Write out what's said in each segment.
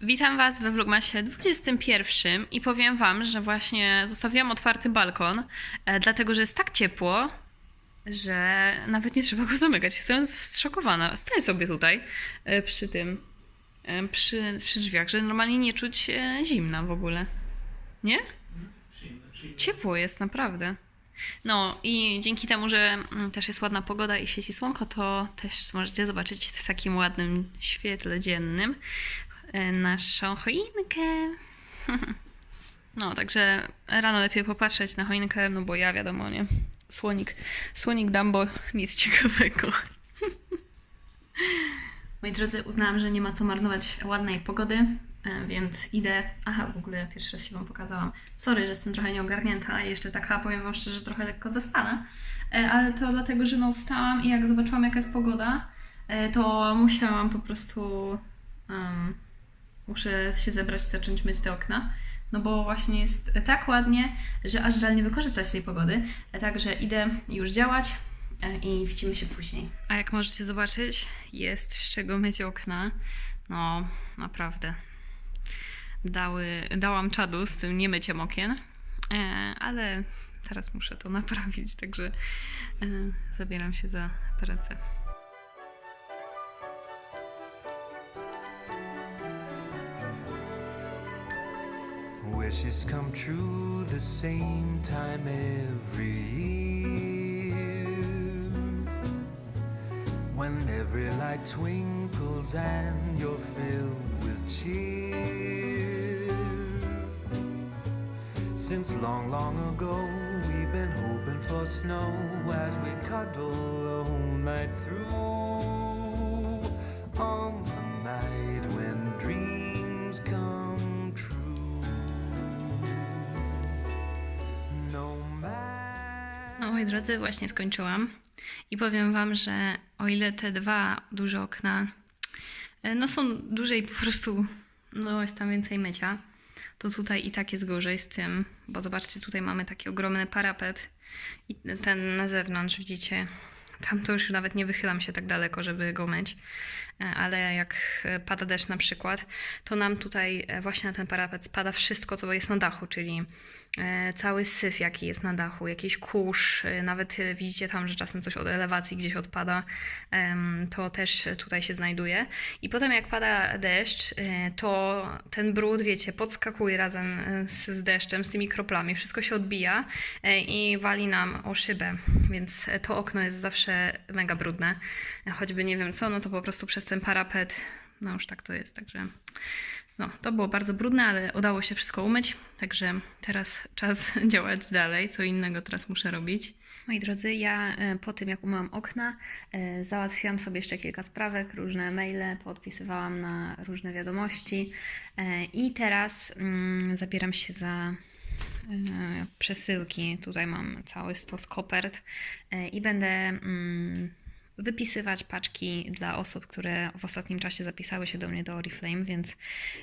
Witam Was we Vlogmasie 21 i powiem Wam, że właśnie zostawiłam otwarty balkon, e, dlatego że jest tak ciepło, że nawet nie trzeba go zamykać. Jestem zszokowana. Stoję sobie tutaj e, przy tym, e, przy, przy drzwiach, że normalnie nie czuć zimna w ogóle. Nie? Ciepło jest, naprawdę. No i dzięki temu, że mm, też jest ładna pogoda i świeci słonko, to też możecie zobaczyć w takim ładnym świetle dziennym naszą choinkę. No, także rano lepiej popatrzeć na choinkę, no bo ja wiadomo, nie? Słonik, słonik Dumbo, nic ciekawego. Moi drodzy, uznałam, że nie ma co marnować ładnej pogody, e, więc idę. Aha, w ogóle pierwszy raz się Wam pokazałam. Sorry, że jestem trochę nieogarnięta jeszcze taka, powiem Wam szczerze, trochę lekko zastanę. E, Ale to dlatego, że no wstałam i jak zobaczyłam, jaka jest pogoda, e, to musiałam po prostu. em, muszę się zebrać i zacząć myć te okna. No bo właśnie jest tak ładnie, że aż żal nie wykorzystać tej pogody. Także idę już działać e, i widzimy się później. A jak możecie zobaczyć, jest z czego myć okna. No, naprawdę. Dały, dałam czadu z tym nie myciem okien, e, ale teraz muszę to naprawić, także e, zabieram się za pracę. Wishes come true the same time every year. When every light twinkles and you're filled with cheer. Since long, long ago, we've been hoping for snow as we cuddle all night through. Drodzy, właśnie skończyłam. I powiem Wam, że o ile te dwa duże okna e, no są duże i po prostu no jest tam więcej mycia, to tutaj i tak jest gorzej z tym, bo zobaczcie, tutaj mamy taki ogromny parapet i ten na zewnątrz, widzicie, tam to już nawet nie wychylam się tak daleko, żeby go myć, ale jak e, pada deszcz na przykład, to nam tutaj e, właśnie na ten parapet spada wszystko, co jest na dachu, czyli e, cały syf, jaki jest na dachu, jakiś kurz, e, nawet e, widzicie tam, że czasem coś od elewacji gdzieś odpada, to też tutaj się znajduje. I potem jak pada deszcz, e, to ten brud, wiecie, podskakuje razem e, z, deszczem, z tymi kroplami, wszystko się odbija e, i wali nam o szybę, więc e, to okno jest zawsze mega brudne. E, Choćby nie wiem co, no to po prostu przez ten parapet, no już tak to jest, także... No, to było bardzo brudne, ale udało się wszystko umyć, także teraz czas działać dalej. Co innego teraz muszę robić. Moi drodzy, ja e, po tym jak umyłam okna, e, załatwiłam sobie jeszcze kilka sprawek, różne maile, podpisywałam na różne wiadomości e, i teraz mm, zabieram się za przesyłki. Tutaj mam cały stos kopert i będę mm, wypisywać paczki dla osób, które w ostatnim czasie zapisały się do mnie do Oriflame, więc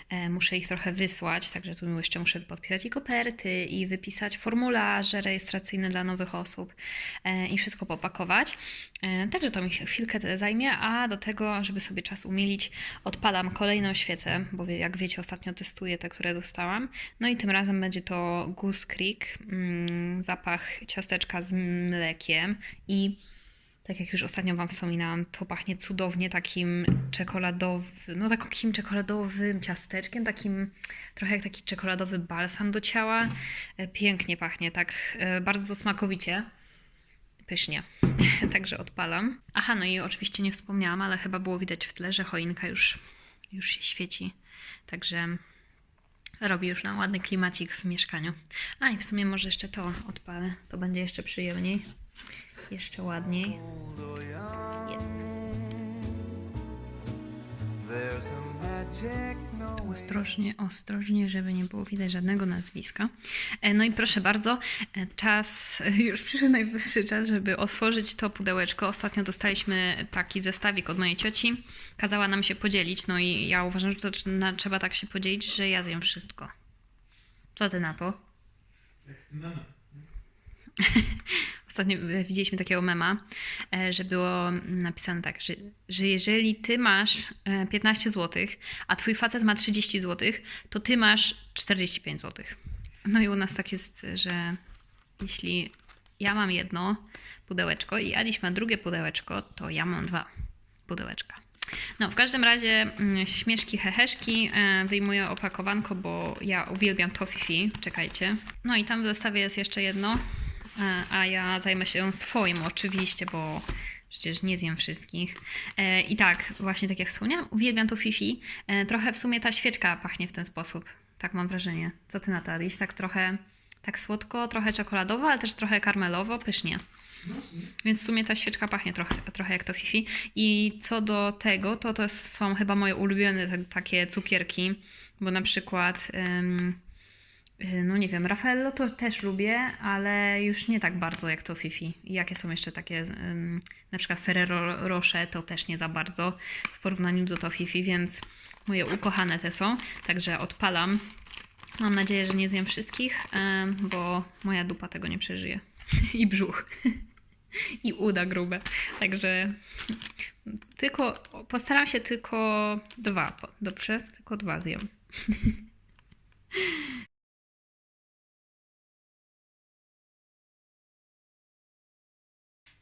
e, muszę ich trochę wysłać, także tu jeszcze muszę podpisać i koperty, i wypisać formularze rejestracyjne dla nowych osób e, i wszystko popakować. E, także to mi chwilkę zajmie, a do tego, żeby sobie czas umilić, odpalam kolejną świecę, bo jak wiecie, ostatnio testuję te, które dostałam. No i tym razem będzie to Goose Creek, mm, zapach ciasteczka z mlekiem i tak jak już ostatnio Wam wspominałam, to pachnie cudownie takim czekoladowym, no takim czekoladowym ciasteczkiem, takim trochę jak taki czekoladowy balsam do ciała. E, Pięknie pachnie, tak e, bardzo smakowicie. Pysznie. Także odpalam. Aha, no i oczywiście nie wspomniałam, ale chyba było widać w tle, że choinka już, już się świeci. Także robi już nam ładny klimacik w mieszkaniu. A i w sumie może jeszcze to odpalę. To będzie jeszcze przyjemniej. Jeszcze ładniej. Jest. Ostrożnie, ostrożnie, żeby nie było widać żadnego nazwiska. E, No i proszę bardzo, e, czas, już przyszedł najwyższy czas, żeby otworzyć to pudełeczko. Ostatnio dostaliśmy taki zestawik od mojej cioci. Kazała nam się podzielić, no i ja uważam, że to trz- trzeba tak się podzielić, że ja zjem wszystko. Co ty na to? Ostatnio e, widzieliśmy takiego mema, e, że było napisane tak, że, że jeżeli ty masz e, 15 zł, a twój facet ma 30 zł, to ty masz 45 zł. No i u nas tak jest, że jeśli ja mam jedno pudełeczko i Adiś ma drugie pudełeczko, to ja mam dwa pudełeczka. No, w każdym razie mm, śmieszki, heheszki. E, wyjmuję opakowanko, bo ja uwielbiam Tofifi. Czekajcie. No i tam w zestawie jest jeszcze jedno, e, a ja zajmę się swoim oczywiście, bo przecież nie zjem wszystkich. E, I tak, właśnie tak jak wspomniałam, uwielbiam Tofifi. E, trochę w sumie ta świeczka pachnie w ten sposób. Tak mam wrażenie. Co ty na to, Adiś? Tak trochę, tak słodko, trochę czekoladowo, ale też trochę karmelowo, pysznie. Więc w sumie ta świeczka pachnie trochę, trochę jak to Fifi. I co do tego, to to są chyba moje ulubione te, takie cukierki, bo na przykład, no nie wiem, Raffaello to też lubię, ale już nie tak bardzo jak to Fifi. I jakie są jeszcze takie, na przykład Ferrero Rocher to też nie za bardzo w porównaniu do to Fifi, więc moje ukochane te są. Także odpalam. Mam nadzieję, że nie zjem wszystkich, ym, bo moja dupa tego nie przeżyje. I brzuch i uda grube. Także tylko postaram się tylko dwa, dobrze? Tylko dwa zjem.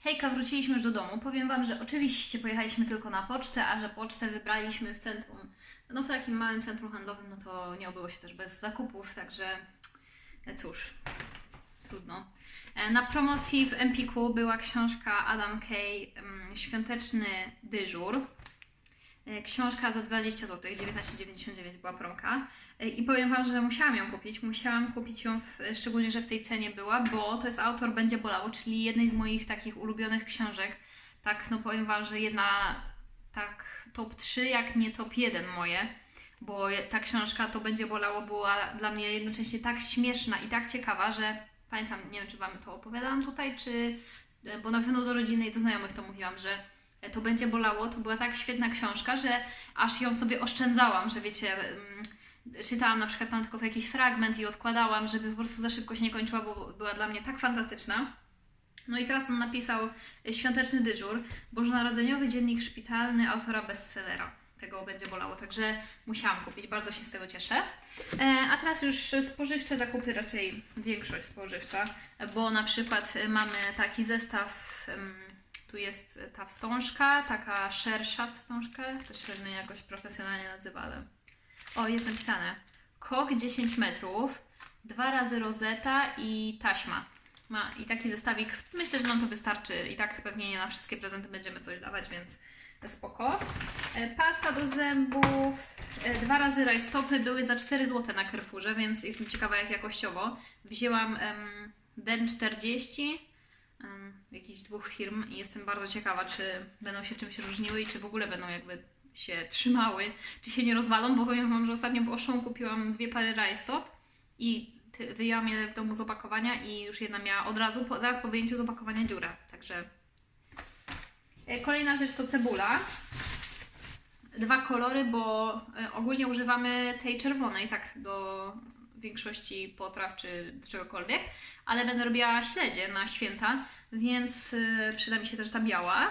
Hejka, wróciliśmy już do domu. Powiem Wam, że oczywiście pojechaliśmy tylko na pocztę, a że pocztę wybraliśmy w centrum, no w takim małym centrum handlowym, no to nie obyło się też bez zakupów, także cóż, trudno. E, Na promocji w Empiku była książka Adam Kay mm, Świąteczny dyżur. E, Książka za 20 zł, 19,99 była promka. E, I powiem Wam, że musiałam ją kupić. Musiałam kupić ją, w, szczególnie, że w tej cenie była, bo to jest autor Będzie Bolało, czyli jednej z moich takich ulubionych książek. Tak, no powiem Wam, że jedna tak top 3, jak nie top 1 moje bo ta książka To będzie bolało była dla mnie jednocześnie tak śmieszna i tak ciekawa, że pamiętam, nie wiem czy Wam to opowiadałam tutaj, czy bo na pewno do rodziny i do znajomych to mówiłam, że To będzie bolało to była tak świetna książka, że aż ją sobie oszczędzałam, że wiecie, mm, czytałam na przykład tam tylko jakiś fragment i odkładałam, żeby po prostu za szybko się nie kończyła, bo była dla mnie tak fantastyczna. No i teraz on napisał y, Świąteczny dyżur, bożonarodzeniowy dziennik szpitalny autora bestsellera. Tego będzie bolało, także musiałam kupić, bardzo się z tego cieszę. E, a teraz już spożywcze zakupy, raczej większość spożywcza, bo na przykład y, mamy taki zestaw, tu jest ta wstążka, taka szersza wstążka, to się pewnie jakoś profesjonalnie nazywa, ale... O, jest napisane. Kok 10 metrów, dwa razy rozeta i taśma. Ma i taki zestawik. Myślę, że nam to wystarczy. I tak pewnie nie na wszystkie prezenty będziemy coś dawać, więc spoko. E, Pasta do zębów, e, dwa razy rajstopy były za 4 zł na Carrefourze, więc jestem ciekawa jak jakościowo. Wzięłam em, Den 40 em, jakichś dwóch firm i jestem bardzo ciekawa, czy będą się czymś różniły i czy w ogóle będą jakby się trzymały, czy się nie rozwalą, bo powiem Wam, że ostatnio w Auchan kupiłam dwie pary rajstop i wyjęłam je w domu z opakowania i już jedna miała od razu, po, zaraz po wyjęciu z opakowania dziurę, także E, Kolejna rzecz to cebula. Dwa kolory, bo e, ogólnie używamy tej czerwonej, tak, do większości potraw czy czegokolwiek, ale będę robiła śledzie na święta, więc e, przyda mi się też ta biała.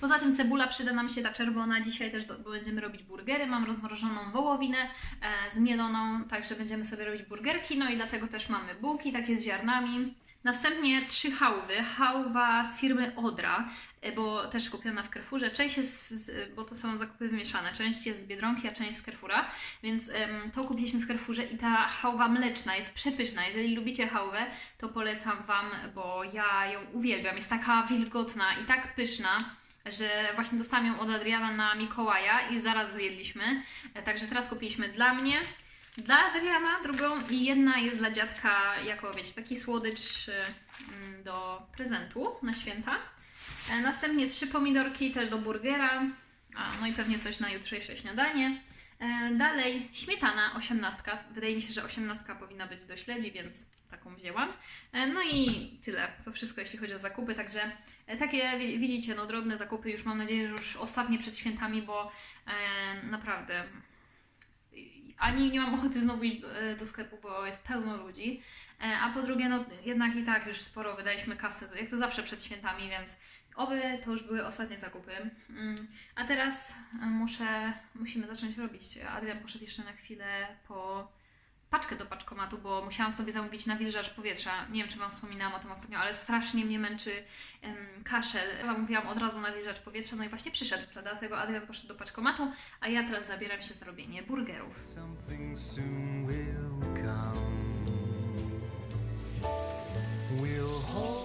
Poza tym cebula przyda nam się ta czerwona. Dzisiaj też do, będziemy robić burgery. Mam rozmrożoną wołowinę e, zmieloną, także będziemy sobie robić burgerki. No i dlatego też mamy bułki takie z ziarnami. Następnie trzy hałwy. Hałwa z firmy Odra, e, bo też kupiona w Carrefourze. Część jest, z, bo to są zakupy wymieszane. Część jest z Biedronki, a część z Carrefoura. Więc to kupiliśmy w Carrefourze i ta hałwa mleczna jest przepyszna. Jeżeli lubicie hałwę, to polecam Wam, bo ja ją uwielbiam. Jest taka wilgotna i tak pyszna że właśnie dostałam ją od Adriana na Mikołaja i zaraz zjedliśmy. E, Także teraz kupiliśmy dla mnie, dla Adriana drugą i jedna jest dla dziadka jako, wiecie, taki słodycz mm, do prezentu na święta. E, Następnie trzy pomidorki też do burgera, a, no i pewnie coś na jutrzejsze śniadanie. E, Dalej śmietana, osiemnastka. Wydaje mi się, że osiemnastka powinna być do śledzi, więc taką wzięłam. E, No i tyle. To wszystko, jeśli chodzi o zakupy. Także takie wi- widzicie, no drobne zakupy. Już mam nadzieję, że już ostatnie przed świętami, bo e, naprawdę ani nie mam ochoty znowu iść do, e, do sklepu, bo jest pełno ludzi. E, A po drugie, no jednak i tak już sporo wydaliśmy kasy, jak to zawsze przed świętami, więc oby to już były ostatnie zakupy. Mm, A teraz e, muszę, musimy zacząć robić. Adrian poszedł jeszcze na chwilę po paczkę do paczkomatu, bo musiałam sobie zamówić nawilżacz powietrza. Nie wiem, czy Wam wspominałam o tym ostatnio, ale strasznie mnie męczy em, kaszel. Zamówiłam od razu nawilżacz powietrza, no i właśnie przyszedł. Dlatego Adrian poszedł do paczkomatu, a ja teraz zabieram się za robienie burgerów. Something soon will come. We'll hold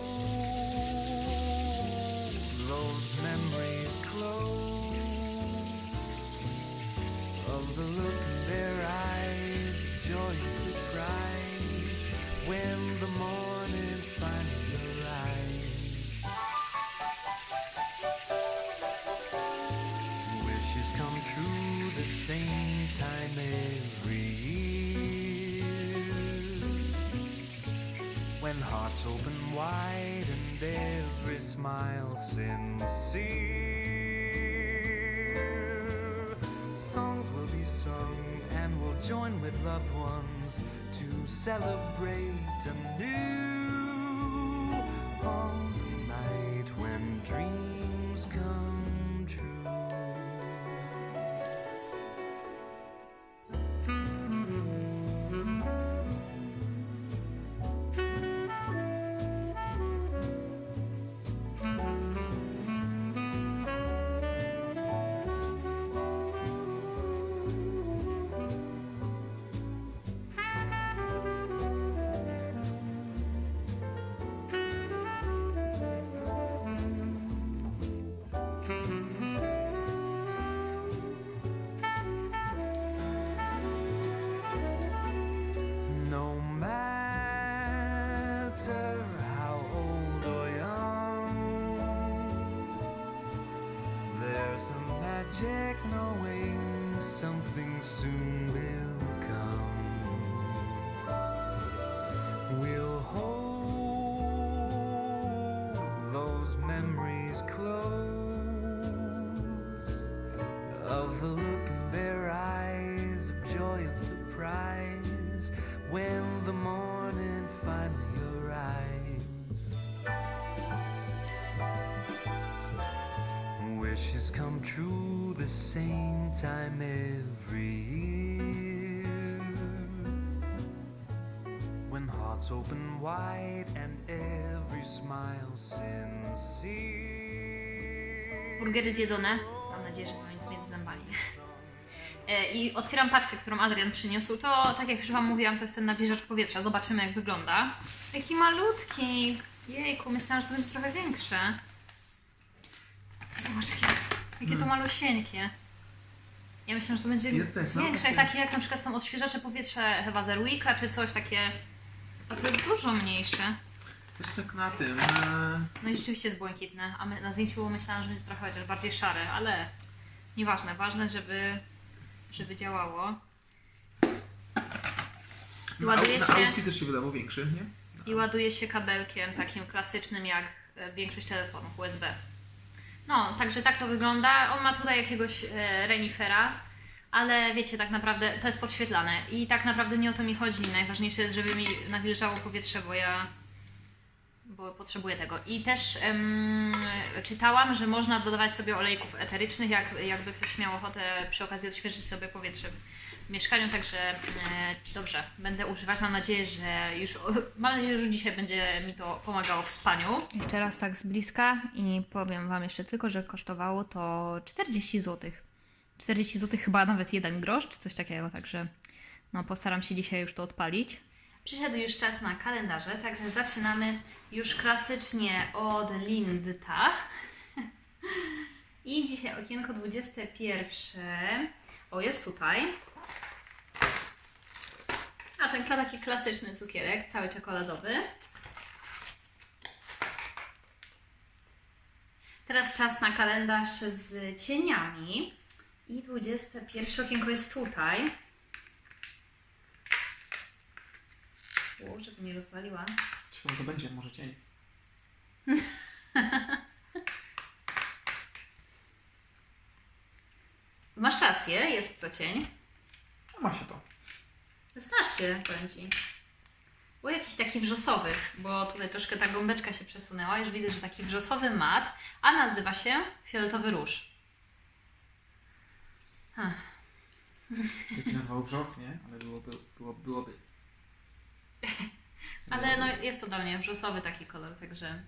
When hearts open wide and every smile sincere. Songs will be sung and we'll join with loved ones to celebrate anew on soon will come. We'll hold those memories close of the Wishes come true the same time every year. When hearts open wide and every smile sincere. Burgery zjedzone. Mam nadzieję, że nie ma nic między zębami. E, I otwieram paczkę, którą Adrian przyniósł. To, tak jak już Wam mówiłam, to jest ten nawilżacz powietrza. Zobaczymy, jak wygląda. Jaki malutki! Jejku, myślałam, że to będzie trochę większe. Zobacz, jakie, jakie to malusieńkie. Ja myślałam, że to będzie Ja też, no. większe, takie jak na przykład są odświeżacze powietrza chyba Zerwicka, czy coś takie. A to jest dużo mniejsze. Wiesz tak na tym, e, No i rzeczywiście jest błękitne, a my, na zdjęciu myślałam, że będzie trochę chociaż bardziej szare, ale nieważne, ważne, żeby, żeby działało. I na, ładuje na się, aukcji też się wydawał większy, nie? i ładuje się kabelkiem takim klasycznym jak e, większość telefonów USB. No, także tak to wygląda. On ma tutaj jakiegoś e, renifera, ale wiecie, tak naprawdę to jest podświetlane i tak naprawdę nie o to mi chodzi. Najważniejsze jest, żeby mi nawilżało powietrze, bo ja bo potrzebuję tego. I też em, czytałam, że można dodawać sobie olejków eterycznych, jak, jakby ktoś miał ochotę przy okazji odświeżyć sobie powietrze mieszkaniu, także e, dobrze, będę używać. Mam nadzieję, że już mam nadzieję, że już dzisiaj będzie mi to pomagało w spaniu. Jeszcze raz tak z bliska i powiem Wam jeszcze tylko, że kosztowało to 40 zł. 40 zł chyba nawet jeden grosz, czy coś takiego, także no postaram się dzisiaj już to odpalić. Przyszedł już czas na kalendarze, także zaczynamy już klasycznie od Lindta. I dzisiaj okienko 21. O, jest tutaj. A ten taki klasyczny cukierek, cały czekoladowy. Teraz czas na kalendarz z cieniami. I 21 okienko jest tutaj. O, żeby nie rozwaliła. Ciekawe, co będzie, może cień. Masz rację, jest to cień. Ma się to. Znasz się, powiem Ci. Był jakiś taki wrzosowy, bo tutaj troszkę ta gąbeczka się przesunęła. Już widzę, że taki wrzosowy mat, a nazywa się fioletowy róż. Jak się nazywał wrzos, nie? Ale byłoby, było, byłoby. ale no jest to dla mnie wrzosowy taki kolor, także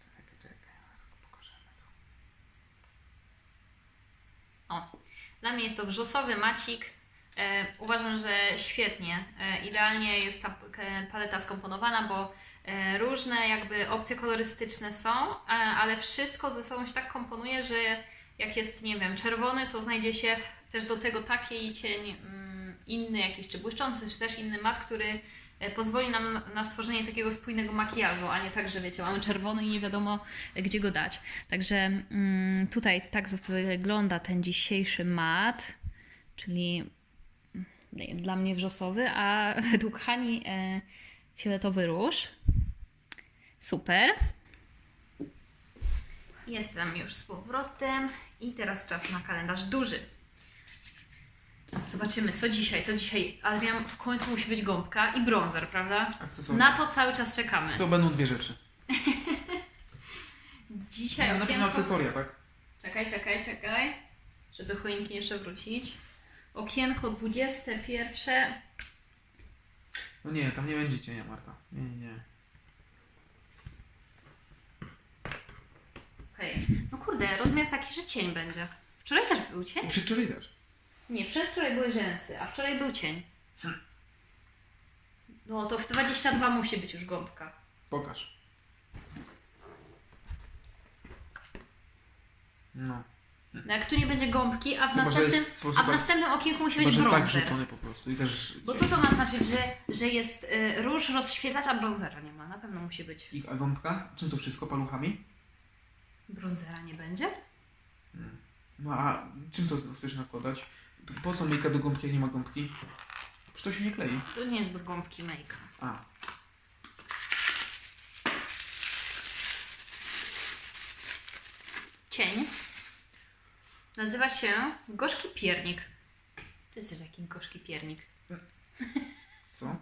Czekaj, czekaj, pokażemy to. o. Dla mnie jest to wrzosowy macik. E, uważam, że świetnie. E, idealnie jest ta e, paleta skomponowana, bo e, różne jakby opcje kolorystyczne są, a, ale wszystko ze sobą się tak komponuje, że jak jest, nie wiem, czerwony, to znajdzie się też do tego taki cień mm, inny jakiś, czy błyszczący, czy też inny mat, który e, pozwoli nam na- na stworzenie takiego spójnego makijażu, a nie tak, że wiecie, mamy czerwony i nie wiadomo e, gdzie go dać. Także mm, tutaj tak wygląda ten dzisiejszy mat, czyli mm, dla mnie wrzosowy, a według Hani e, fioletowy róż. Super. Jestem już z powrotem i teraz czas na kalendarz duży. Zobaczymy, co dzisiaj, co dzisiaj. Adrian, w końcu musi być gąbka i bronzer, prawda? Akcesoria. Na to cały czas czekamy. To będą dwie rzeczy. Dzisiaj Na pewno okienko... akcesoria, tak? Czekaj, czekaj, czekaj, żeby choinki jeszcze wrócić. Okienko 21. No nie, tam nie będzie cienia, Marta. Nie, nie, nie. Hej. No kurde, rozmiar taki, że cień będzie. Wczoraj też był cień? I przedwczoraj też. Nie, przedwczoraj były rzęsy, a wczoraj był cień. No to w 22 musi być już gąbka. Pokaż. No. No jak tu nie będzie gąbki, a w, Chyba, że następnym, jest po prostu a w tak- następnym okienku musi Chyba, być że jest tak wrzucony po prostu. I też... Bo co to ma znaczyć, że, że jest y, róż, rozświetlacz, a bronzera nie ma? Na pewno musi być. I, a gąbka? Czym to wszystko? Paluchami? Brązera nie będzie? No a czym to chcesz nakładać? Po co myjka do gąbki, jak nie ma gąbki? Przecież to się nie klei. To nie jest do gąbki make. A. Cień nazywa się gorzki piernik. To jest taki gorzki piernik. Co?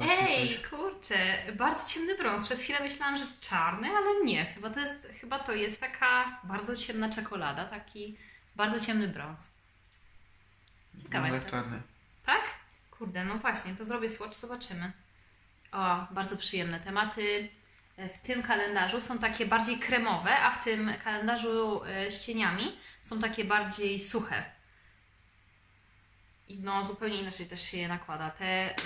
Ej, coś- kurczę, bardzo ciemny brąz. Przez chwilę myślałam, że czarny, ale nie. Chyba to jest, chyba to jest taka bardzo ciemna czekolada, taki bardzo ciemny brąz. Ciekawa No, jestem. czarny. Tak? Kurde, no właśnie, to zrobię swatch, zobaczymy. O, bardzo przyjemne tematy. e, W tym kalendarzu są takie bardziej kremowe, a w tym kalendarzu e, z cieniami są takie bardziej suche. I no, zupełnie inaczej też się je nakłada. Te,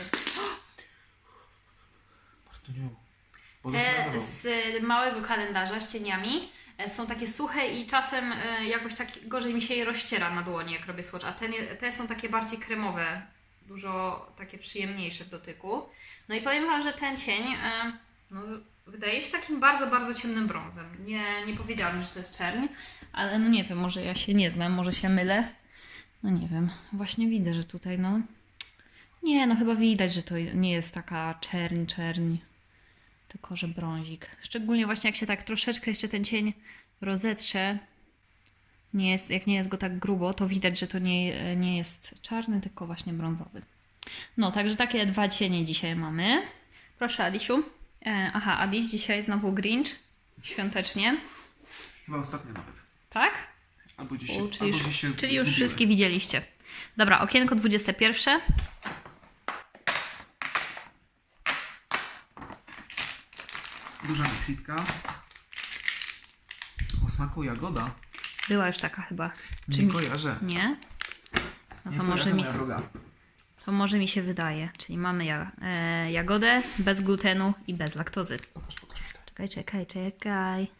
te z małego kalendarza z cieniami e, są takie suche i czasem e, jakoś tak gorzej mi się je rozciera na dłoni, jak robię swatch. A te, nie- te są takie bardziej kremowe, dużo takie przyjemniejsze w dotyku. No i powiem Wam, że ten cień e, no, wydaje się takim bardzo, bardzo ciemnym brązem. Nie, nie powiedziałabym, że to jest czerń, ale no nie wiem, może ja się nie znam, może się mylę. No nie wiem, właśnie widzę, że tutaj no... Nie, no chyba widać, że to nie jest taka czerń, czerń, tylko że brązik. Szczególnie właśnie jak się tak troszeczkę jeszcze ten cień rozetrze, nie jest, jak nie jest go tak grubo, to widać, że to nie, nie jest czarny, tylko właśnie brązowy. No, także takie dwa cienie dzisiaj mamy. Proszę, Adisiu. E, aha, Adiś, dzisiaj znowu Grinch. Świątecznie. Chyba ostatnia nawet. Tak? Albo dziś, U, czyli albo się czyli już wszystkie widzieliście. Dobra, okienko 21. Duża miksitka. O smaku jagoda. Była już taka chyba. Nie Czy mi- kojarzę. Nie? No Nie to może mi, to może mi się wydaje. Czyli mamy ja, e, jagodę bez glutenu i bez laktozy. Pokaż, pokaż. mi to. Czekaj, czekaj, czekaj.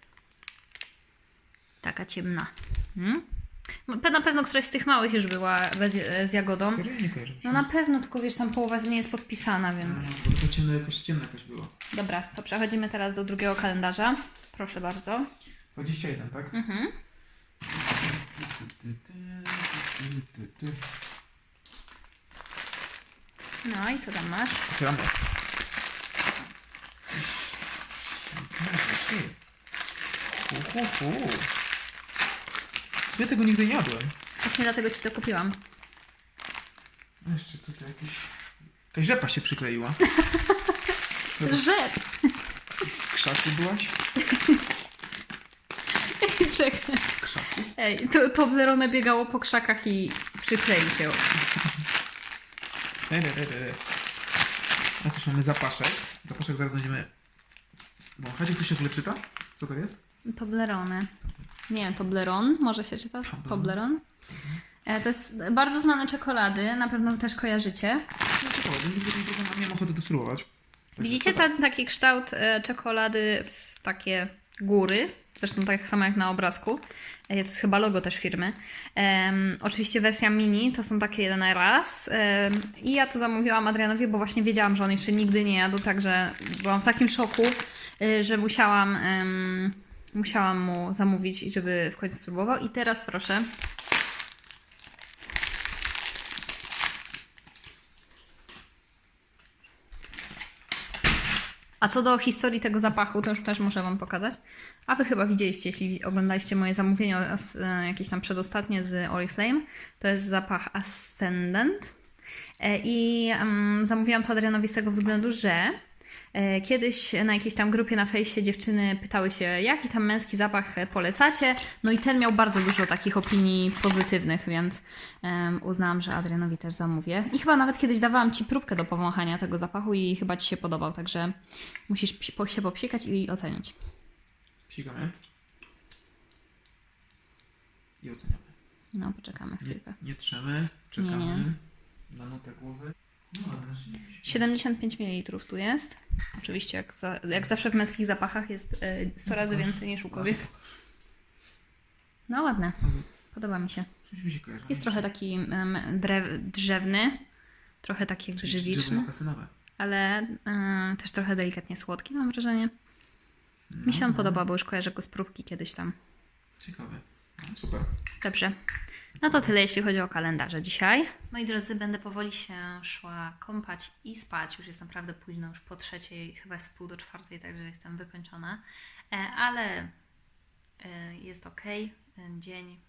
Taka ciemna. Hmm? Na pewno któraś z tych małych już była bez, z jagodą. No na pewno, tylko wiesz, tam połowa nie jest podpisana, więc... No, bo to ciemno jakaś, ciemna jakaś była. Dobra, to przechodzimy teraz do drugiego kalendarza. Proszę bardzo. 21, tak? Mhm. No i co tam masz? Otwieramy. Hu, hu, hu. Sumie tego nigdy nie jadłem. Właśnie dlatego ci to kupiłam. Jeszcze tutaj jakieś... Jakaś rzepa się przykleiła. Że! W krzaku byłaś? Czekaj. W krzaku? Ej, to Toblerone biegało po krzakach i przykleił się. Re, re, re, re. A też mamy zapaszek. Zapaszek zaraz będziemy wąchać. Jak to się w ogóle czyta? Co to jest? Toblerone. Nie, Tobleron, może się czyta? Toblerone. Tobleron. E, To jest bardzo znane czekolady, na pewno też kojarzycie. No czekolady, nigdy nie próbowałem, miałem ochotę to spróbować. Także Widzicie ten taki kształt e, czekolady w takie góry? Zresztą tak samo jak na obrazku. E, To jest chyba logo też firmy. Em, oczywiście wersja mini to są takie jeden raz. Em, I ja to zamówiłam Adrianowi, bo właśnie wiedziałam, że on jeszcze nigdy nie jadł, także byłam w takim szoku, y, że musiałam, em, musiałam mu zamówić, i żeby w końcu spróbował. I teraz proszę. A co do historii tego zapachu, to już też muszę Wam pokazać. A Wy chyba widzieliście, jeśli oglądaliście moje zamówienie e, jakieś tam przedostatnie z Oriflame. To jest zapach Ascendant. E, I em, zamówiłam to Adrianowi z tego względu, że kiedyś na jakiejś tam grupie na fejsie dziewczyny pytały się, jaki tam męski zapach e, polecacie. No i ten miał bardzo dużo takich opinii pozytywnych, więc em, uznałam, że Adrianowi też zamówię. I chyba nawet kiedyś dawałam Ci próbkę do powąchania tego zapachu i chyba Ci się podobał, także musisz się popsikać i ocenić. Psikamy. I oceniamy. No, poczekamy Nie, chwilkę. nie trzemy, czekamy Nie, nie. na nutę głowy. No, ale rzeczywiście. 75 ml tu jest. Oczywiście, jak, za, jak zawsze w męskich zapachach jest e, 100 razy Pokaż. więcej niż u kobiet. No ładne. Podoba mi się. Jest trochę taki em, drew, drzewny, trochę taki drzewo żywiczny, ale e, też trochę delikatnie słodki, mam wrażenie. Mi się on No, podoba, bo już kojarzę go z próbki kiedyś tam. Ciekawe. No, super. Dobrze. No to tyle, jeśli chodzi o kalendarze dzisiaj. Moi drodzy, będę powoli się szła kąpać i spać. Już jest naprawdę późno, już po trzeciej, chyba jest pół do czwartej, także jestem wykończona. E, Ale e, jest ok. Dzień.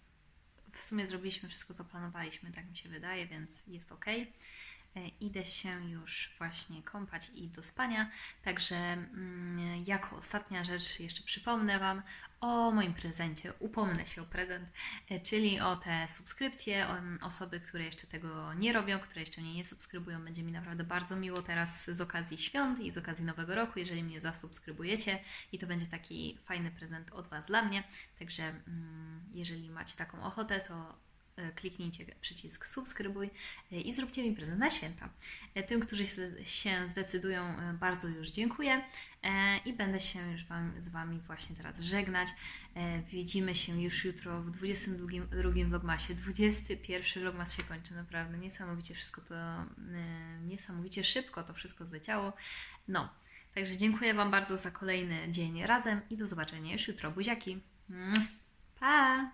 W sumie zrobiliśmy wszystko, co planowaliśmy, tak mi się wydaje, więc jest ok. E, Idę się już właśnie kąpać i do spania. Także mm, jako ostatnia rzecz jeszcze przypomnę Wam o moim prezencie. Upomnę się o prezent, e, czyli o te subskrypcje. Mm, osoby, które jeszcze tego nie robią, które jeszcze mnie nie subskrybują, będzie mi naprawdę bardzo miło teraz z okazji świąt i z okazji Nowego Roku, jeżeli mnie zasubskrybujecie. I to będzie taki fajny prezent od Was dla mnie. Także mm, jeżeli macie taką ochotę, to kliknijcie przycisk subskrybuj e, i zróbcie mi prezent na święta. E, Tym, którzy się- zdecydują, e, bardzo już dziękuję e, i będę się już wam, z Wami właśnie teraz żegnać. E, Widzimy się już jutro w 22 drugim vlogmasie. 21 vlogmas się kończy, naprawdę niesamowicie wszystko to, e, niesamowicie szybko to wszystko zleciało. No, także dziękuję Wam bardzo za kolejny dzień razem i do zobaczenia już jutro. Buziaki! Pa!